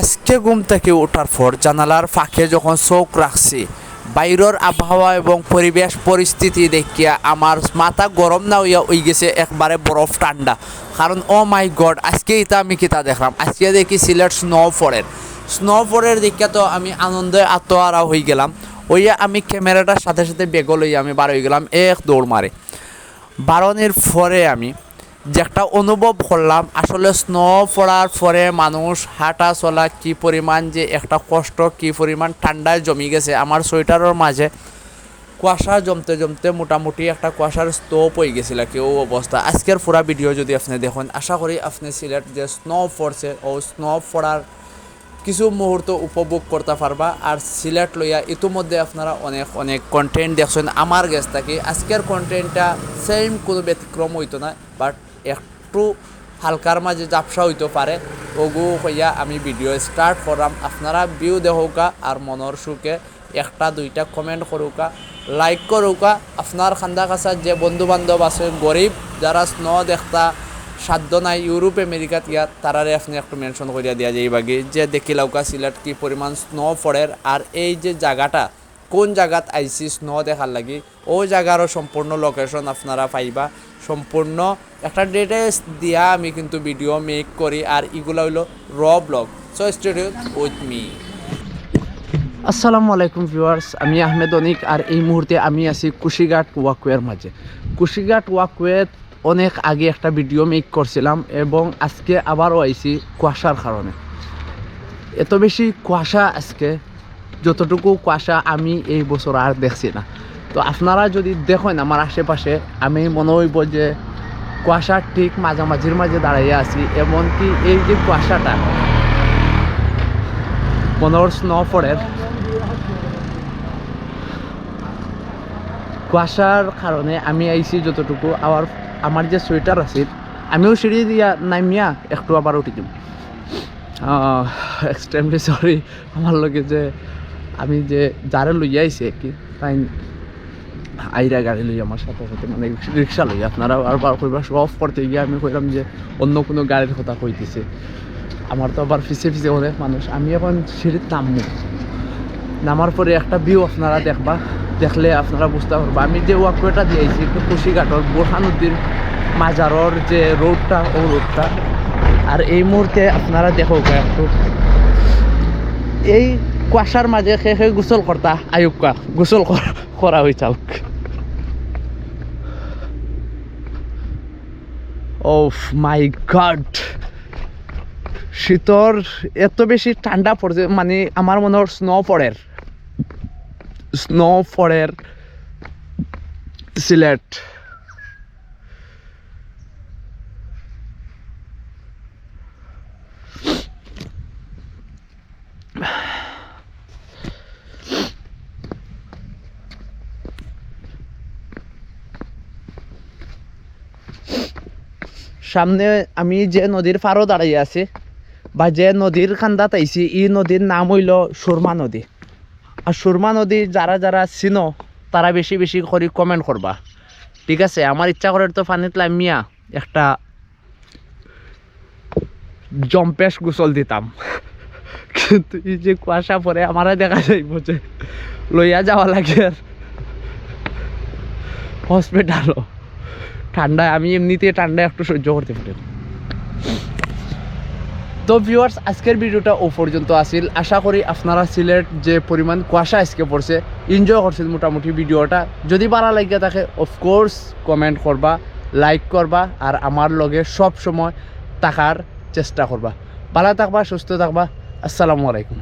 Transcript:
আজকে ঘুম থেকে ওঠার পর জানালার ফাঁকে যখন চোখ রাখছি, বাইরের আবহাওয়া এবং পরিবেশ পরিস্থিতি দেখিয়া আমার মাথা গরম না হইয়া হয়ে গেছে একবারে বরফ ঠান্ডা। কারণ, ও মাই গড আজকে এটা আমি কিতা দেখলাম। আজকে দেখি সিলেট স্নো ফরের স্নো ফরের দেখিয়া তো আমি আনন্দে আত্মহারা হয়ে গেলাম। ওইয়া আমি ক্যামেরাটার সাথে সাথে বেগল হইয়া আমি বার হয়ে গেলাম, এক দৌড় মারে। বারণের পরে আমি যে একটা অনুভব করলাম, আসলে স্নো পড়ার পরে মানুষ হাঁটা চলা কি পরিমাণ যে একটা কষ্ট, কি পরিমাণ ঠান্ডায় জমি গেছে। আমার সোয়েটারের মাঝে কুয়াশা জমতে জমতে মোটামুটি একটা কুয়াশার স্তূপ হয়ে গেছিল কেউ অবস্থা। আজকের পুরা ভিডিও যদি আপনি দেখেন, আশা করি আপনি সিলেট যে স্নো পড়ছে, ও স্নো পড়ার কিছু মুহূর্ত উপভোগ করতে পারবা। আর সিলেট লইয়া ইতিমধ্যে আপনারা অনেক অনেক কন্টেন্ট দেখছেন। আমার গেছ থাকি, আজকের কন্টেন্টটা সেম কোনো ব্যতিক্রম হইতো না বাট একটু হালকার মাঝে জাপসা হইতে পারে। ওগু হইয়া আমি ভিডিও স্টার্ট করলাম আপনারা ভিউ দেখোকা আর মনের সুখে একটা, দুইটা কমেন্ট করুকা লাইক করুকা আপনার খান্দা কাছার যে বন্ধু বান্ধব আছে গরিব যারা স্নো, দেখতা, সাধ্য নাই ইউরোপ আমেরিকাত ইয়াত তারারে আপনি একটু মেনশন করিয়া দিয়া যায় বাকি যে দেখি দেখিলাউকা সিলেট কি পরিমাণ স্নো পড়ের আর এই যে জায়গাটা কোন জায়গাত আইসি স্নো দেখার লাগি ও জায়গারও সম্পূর্ণ লোকেশন আপনারা পাইবা। সম্পূর্ণ। একটা ডিটেলস দিয়া আমি কিন্তু ভিডিও মেক করি, আর এগুলো হইল র blog so studio with me আসসালামু আলাইকুম ভিউয়ার্স আমি আহমেদ অনিক, আর এই মুহূর্তে আমি আছি কুশিঘাট ওয়াকওয়ের মাঝে। কুশিঘাট ওয়াকওয়ে অনেক আগে একটা ভিডিও মেক করছিলাম, এবং আজকে আবারও আইছি কুয়াশার কারণে। এত বেশি কুয়াশা আজকে, যতটুকু কুয়াশা আমি এই বছর আর দেখছি না। তো আপনারা যদি দেখেন আমার আশেপাশে, আমি মনে হইব যে কুয়াশার ঠিক মাঝামাঝির মাঝে দাঁড়াইয়া আছি, এমনকি এই যে কুয়াশাটা মনোর স্নো ফরের কুয়াশার কারণে আমি আইছি যতটুকু, আবার আমার যে সোয়েটার আছিল আমিও সিঁড়ি দিয়া নামিয়া একটু আবার উঠি দিম। এক্সট্রিমলি সরি আমার লগে যে আমি যে যারে লইয়া আইছি কি, তাই আইরা গাড়ি লই আমার সাথে সাথে মানে রিক্সা লই আপনারা আবার কইবার অফ করতে গিয়ে আমি কইলাম যে অন্য কোনো গাড়ির কথা কইতেছে। আমার তো আবার পিছে পিছে অনেক মানুষ আমি এখন সিঁড়ির নামবো নামার পরে একটা ভিউ আপনারা দেখবা। দেখলে আপনারা বুঝতে পারবা। আমি যে ওয়াকওয়েটা দিয়েছি একটু কুশিঘাটর, বোরহানুদ্দিন মাজারর যে রোডটা ও রোডটা আর এই মুহূর্তে আপনারা দেখো একটু। এই কুয়াশার মাঝে খে গোসল করতা আয়ুকা গোসল কর- করা হয়ে চাল ও মাই গড। শীতর এত বেশি ঠান্ডা পড়ছে মানে আমার মনে হয় স্নো পড়ের। স্নো পড়ের সিলেট। সামনে আমি যে নদীর পাড়ও দাঁড়িয়ে আছি বা যে নদীর খান্দাত আইছি এই নদীর নাম হইল সুরমা নদী। আর সুরমা নদী যারা যারা চিনো, তারা বেশি বেশি করে কমেন্ট করবা ঠিক আছে আমার ইচ্ছা করে তো পানিত লামিয়া, একটা জম্পেশ গোসল দিতাম কিন্তু এই যে কুয়াশা পরে আমারা দেখা যাইব যে, লইয়া যাওয়া লাগে। হসপিটালও ঠান্ডায়, আমি এমনিতে ঠান্ডায় একটু সহ্য করতে পারি তো ভিউয়ার্স আজকের ভিডিওটা ও পর্যন্ত আসিল আশা করি আপনারা সিলেট যে পরিমাণ কুয়াশা আজকে পড়ছে এনজয় করছেন মোটামুটি ভিডিওটা যদি ভালো লাগে থাকে অফকোর্স কমেন্ট করবা লাইক করবা, আর আমার লগে সব সময় থাকার চেষ্টা করবা। ভালো থাকবা, সুস্থ থাকবা। আসসালামু আলাইকুম।